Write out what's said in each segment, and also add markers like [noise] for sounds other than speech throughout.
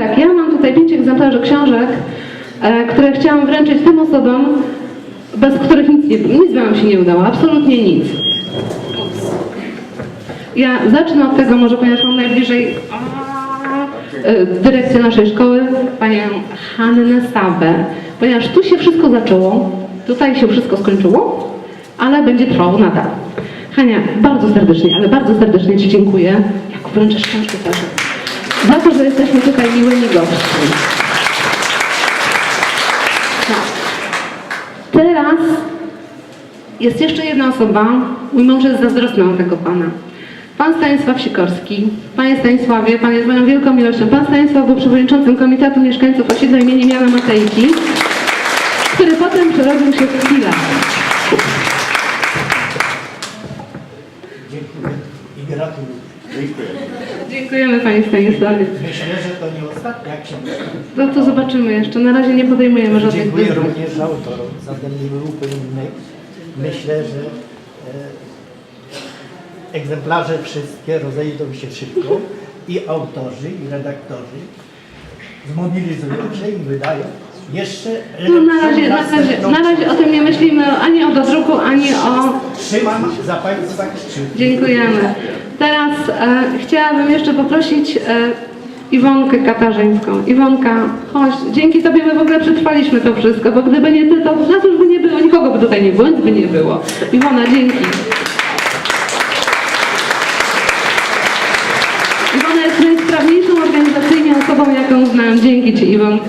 Tak, ja mam tutaj pięć egzemplarzy książek, e, które chciałam wręczyć tym osobom, bez których nic, nie, nic Wam się nie udało, absolutnie nic. Ja zacznę od tego, może ponieważ mam najbliżej e, dyrekcję naszej szkoły, panią Hannę Sabę, ponieważ tu się wszystko zaczęło, tutaj się wszystko skończyło, ale będzie trwało nadal. Hania, bardzo serdecznie, ale bardzo serdecznie Ci dziękuję, jak wręczysz książkę też, za to, że jesteśmy tutaj miłymi gośćmi. Tak. Teraz jest jeszcze jedna osoba, mój mąż jest zazdrosny o tego pana. Pan Stanisław Sikorski. Panie Stanisławie, pan jest moją wielką miłością. Pan Stanisław był przewodniczącym Komitetu Mieszkańców Osiedla imienia Jana Matejki, który potem przerodził się w chwilę. Dziękujemy Panie Stanisławie. Myślę, że to nie ostatnia książka. No to zobaczymy jeszcze. Na razie nie podejmujemy żadnych Dziękuję decyzji. również autorom za ten grupy innych. Myślę, że e, egzemplarze wszystkie rozejdą się szybko i autorzy, i redaktorzy zmobilizują się i wydają jeszcze No na razie, na razie, na razie o tym nie myślimy ani o dodruku, ani o Trzymam za Państwa kciuki. Dziękujemy. Teraz e, chciałabym jeszcze poprosić e, Iwonkę Katarzyńską. Iwonka, chodź. Dzięki Tobie my w ogóle przetrwaliśmy to wszystko, bo gdyby nie Ty, to nas już by nie było, nikogo by tutaj nie było, nic by nie było. Iwona, dzięki. Iwona jest najsprawniejszą organizacyjnie osobą, jaką znam. Dzięki Ci, Iwonka.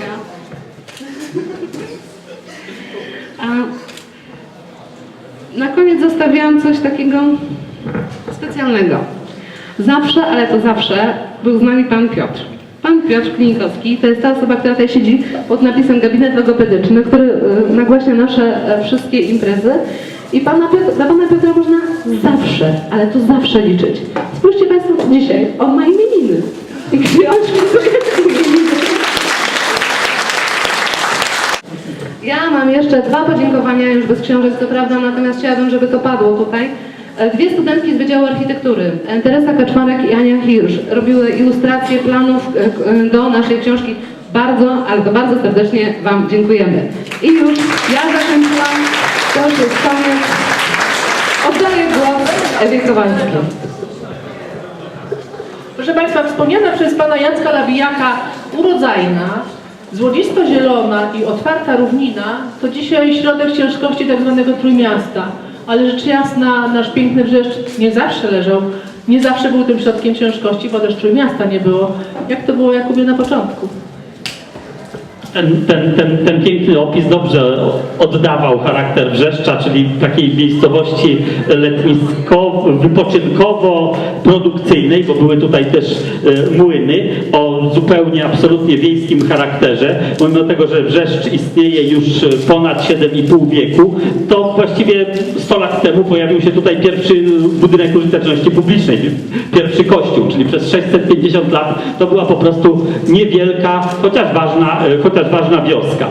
A na koniec zostawiałam coś takiego specjalnego. Zawsze, ale to zawsze, był z nami pan Piotr. Pan Piotr Klinikowski to jest ta osoba, która tutaj siedzi pod napisem gabinet logopedyczny, który y, nagłaśnia nasze e, wszystkie imprezy. I pana Piotr, na pana Piotra można zawsze, ale to zawsze liczyć. Spójrzcie Państwo dzisiaj, on ma imieniny. I? Ja mam jeszcze dwa podziękowania, już bez książek, co prawda, natomiast chciałabym, żeby to padło tutaj. E, Dwie studentki z Wydziału Architektury, e, Teresa Kaczmarek i Ania Hirsch, robiły ilustracje planów e, do naszej książki. Bardzo, ale to bardzo serdecznie Wam dziękujemy. I już ja zakończyłam, to już jest koniec. Oddaję głos Ewie Kowalskiej. Proszę Państwa, wspomniana przez Pana Jacka Lawijaka urodzajna, złodzisto-zielona i otwarta równina to dzisiaj środek ciężkości tak zwanego Trójmiasta. Ale rzecz jasna, nasz piękny Brzeszcz nie zawsze leżał, nie zawsze był tym środkiem ciężkości, bo też Trójmiasta nie było. Jak to było Jakubie na początku? Ten, ten, ten, ten piękny opis dobrze oddawał charakter Wrzeszcza, czyli takiej miejscowości letnisko, wypoczynkowo-produkcyjnej, bo były tutaj też e, młyny o zupełnie, absolutnie wiejskim charakterze. Mimo tego, że Wrzeszcz istnieje już ponad 7,5 wieku, to właściwie 100 lat temu pojawił się tutaj pierwszy budynek użyteczności publicznej, pierwszy kościół, czyli przez 650 lat to była po prostu niewielka, chociaż ważna, e, chociaż ważna wioska.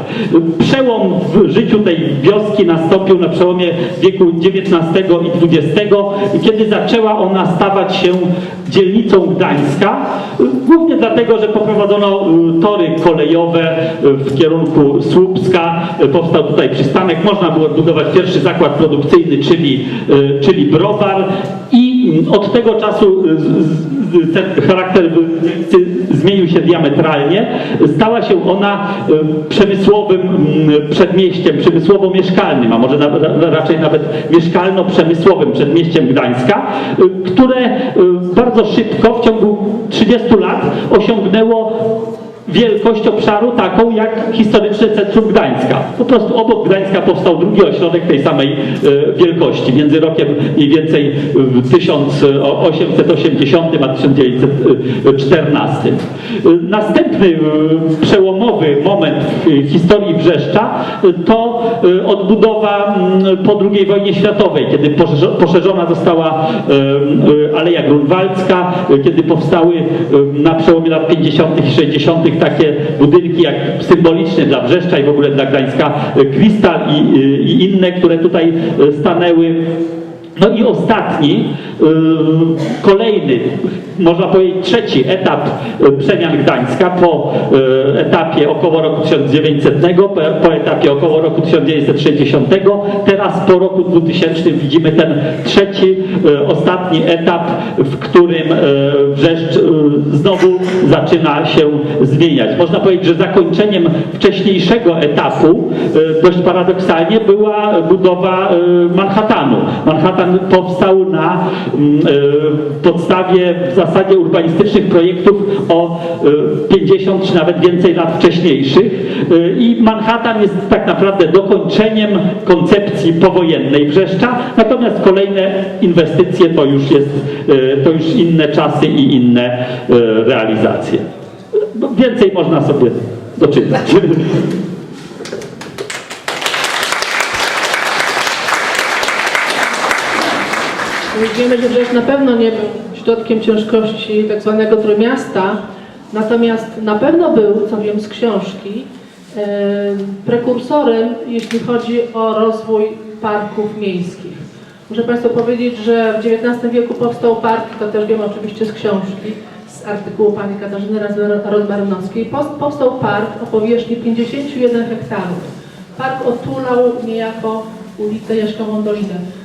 Przełom w życiu tej wioski nastąpił na przełomie wieku XIX i XX, kiedy zaczęła ona stawać się dzielnicą Gdańska, głównie dlatego, że poprowadzono y, tory kolejowe w kierunku Słupska, powstał tutaj przystanek, można było zbudować pierwszy zakład produkcyjny, czyli, czyli browar. I od tego czasu y, charakter zmienił się diametralnie. Stała się ona y, przemysłowym mm, przedmieściem, przemysłowo-mieszkalnym, a może raczej nawet mieszkalno-przemysłowym przedmieściem Gdańska, y, które bardzo szybko, w ciągu 30 lat osiągnęło wielkość obszaru taką jak historyczne centrum Gdańska. Po prostu obok Gdańska powstał drugi ośrodek tej samej e, wielkości, między rokiem mniej więcej w 1880 a 1914. E, Następny e, przełomowy moment w historii Brzeszcza to odbudowa mm, po II wojnie światowej, kiedy poszerzo- poszerzona została Aleja Grunwaldzka, kiedy powstały na przełomie lat 50. i 60. takie budynki jak symboliczne dla Brzeszcza i w ogóle dla Gdańska e, Krystal i, e, i inne, które tutaj e, stanęły No i ostatni, yy, kolejny, można powiedzieć trzeci etap yy, przemian Gdańska po yy, etapie około roku 1900, po, po etapie około roku 1960, teraz po roku 2000 widzimy ten trzeci, ostatni etap, w którym Wrzeszcz znowu zaczyna się zmieniać. Można powiedzieć, że zakończeniem wcześniejszego etapu dość paradoksalnie była budowa Manhattanu. Manhattan powstał na mm, y, podstawie w zasadzie urbanistycznych projektów o y, 50 czy nawet więcej lat wcześniejszych Y, i Manhattan jest tak naprawdę dokończeniem koncepcji powojennej Wrzeszcza, natomiast kolejne inwestycje to już jest, to już inne czasy i inne realizacje. Więcej można sobie doczytać. [laughs] Wiemy, że Brzeg na pewno nie był środkiem ciężkości tak zwanego Trójmiasta, natomiast na pewno był, co wiem z książki, prekursorem, jeśli chodzi o rozwój parków miejskich. Muszę Państwu powiedzieć, że w XIX wieku powstał park, to też wiem oczywiście z książki, z artykułu pani Katarzyny Rozmarynowskiej, powstał park o powierzchni 51 hektarów. Park otulał niejako ulicę Jaszkową Dolinę.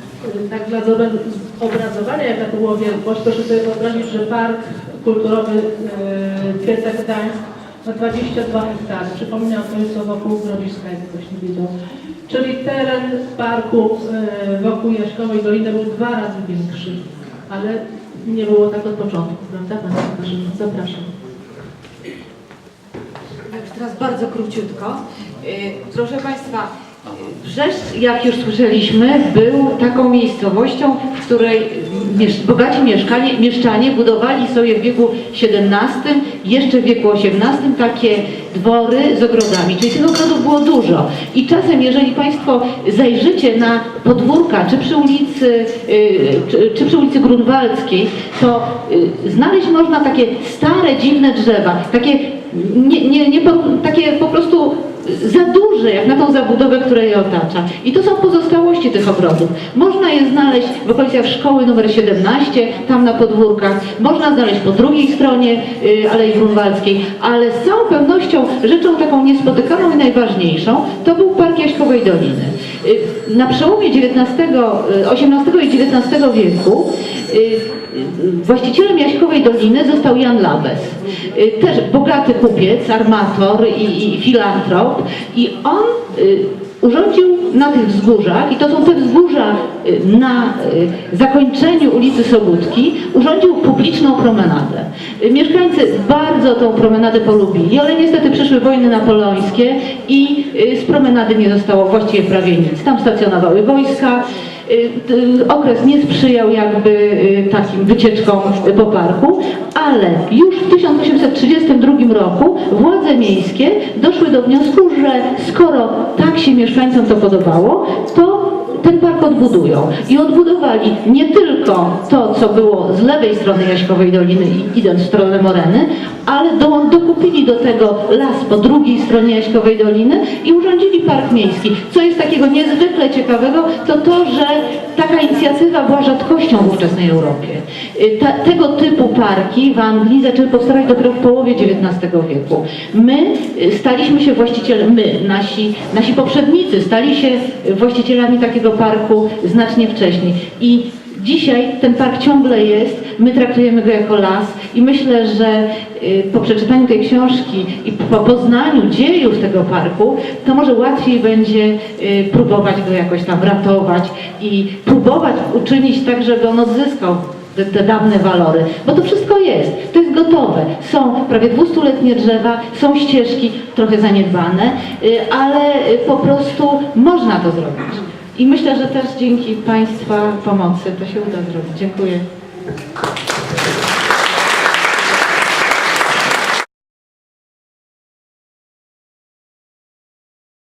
Tak dla zob- zobrazowania, jaka to była wielkość, proszę sobie wyobrazić, że park kulturowy e, Twierdza Gdańsk ma 22 hektary. Przypominam to jest wokół grodziska, jak ktoś nie wiedział. Czyli teren parku e, wokół Jaśkowej Doliny był dwa razy większy, ale nie było tak od początku, prawda Pani Katarzyna? Zapraszam. Tak, teraz bardzo króciutko. Y, Proszę Państwa, Brzeszcz, jak już słyszeliśmy, był taką miejscowością, w której bogaci mieszkanie, mieszczanie budowali sobie w wieku XVII, jeszcze w wieku XVIII takie dwory z ogrodami, czyli tych ogrodów było dużo. I czasem, jeżeli Państwo zajrzycie na podwórka, czy przy ulicy, y, czy, czy przy ulicy Grunwaldzkiej, to y, znaleźć można takie stare, dziwne drzewa, takie nie, nie, nie takie po prostu za duże, jak na tą zabudowę, która je otacza. I to są pozostałości tych ogrodów. Można je znaleźć w okolicach szkoły numer 17, tam na podwórkach. Można znaleźć po drugiej stronie y, Alei Grunwaldzkiej, ale z całą pewnością rzeczą taką niespotykaną i najważniejszą to był Park Jaśkowej Doliny. Y, na przełomie XIX, y, XVIII i XIX wieku y, y, właścicielem Jaśkowej Doliny został Jan Labes. Y, Też bogaty kupiec, armator i, i filantrop i on y, urządził na tych wzgórzach, i to są te wzgórza y, na zakończeniu ulicy Sobótki, urządził publiczną promenadę. Mieszkańcy bardzo tą promenadę polubili, ale niestety przyszły wojny napoleońskie i z promenady nie zostało właściwie prawie nic. Tam stacjonowały wojska, okres nie sprzyjał jakby y, takim wycieczkom po parku, ale już w 1832 roku władze miejskie doszły do wniosku, że skoro tak się mieszkańcom to podobało, to ten park odbudują. I odbudowali nie tylko to, co było z lewej strony Jaśkowej Doliny, idąc w stronę Moreny, ale do, dokupili do tego las po drugiej stronie Jaśkowej Doliny i urządzili park miejski. Co jest takiego niezwykle ciekawego, to to, że taka inicjatywa była rzadkością w ówczesnej Europie. Y, Ta, tego typu parki w Anglii zaczęły powstawać dopiero w połowie XIX wieku. My y, staliśmy się właścicielem, my, nasi, nasi poprzednicy stali się właścicielami takiego parku znacznie wcześniej. I Dzisiaj ten park ciągle jest, my traktujemy go jako las i myślę, że y, po przeczytaniu tej książki i po poznaniu dziejów tego parku, to może łatwiej będzie y, próbować go jakoś tam ratować i próbować uczynić tak, żeby on odzyskał te, te dawne walory, bo to wszystko jest, to jest gotowe. Są prawie 200-letnie drzewa, są ścieżki trochę zaniedbane, y, ale po prostu można to zrobić. I myślę, że też dzięki Państwa pomocy to się uda zrobić. Dziękuję.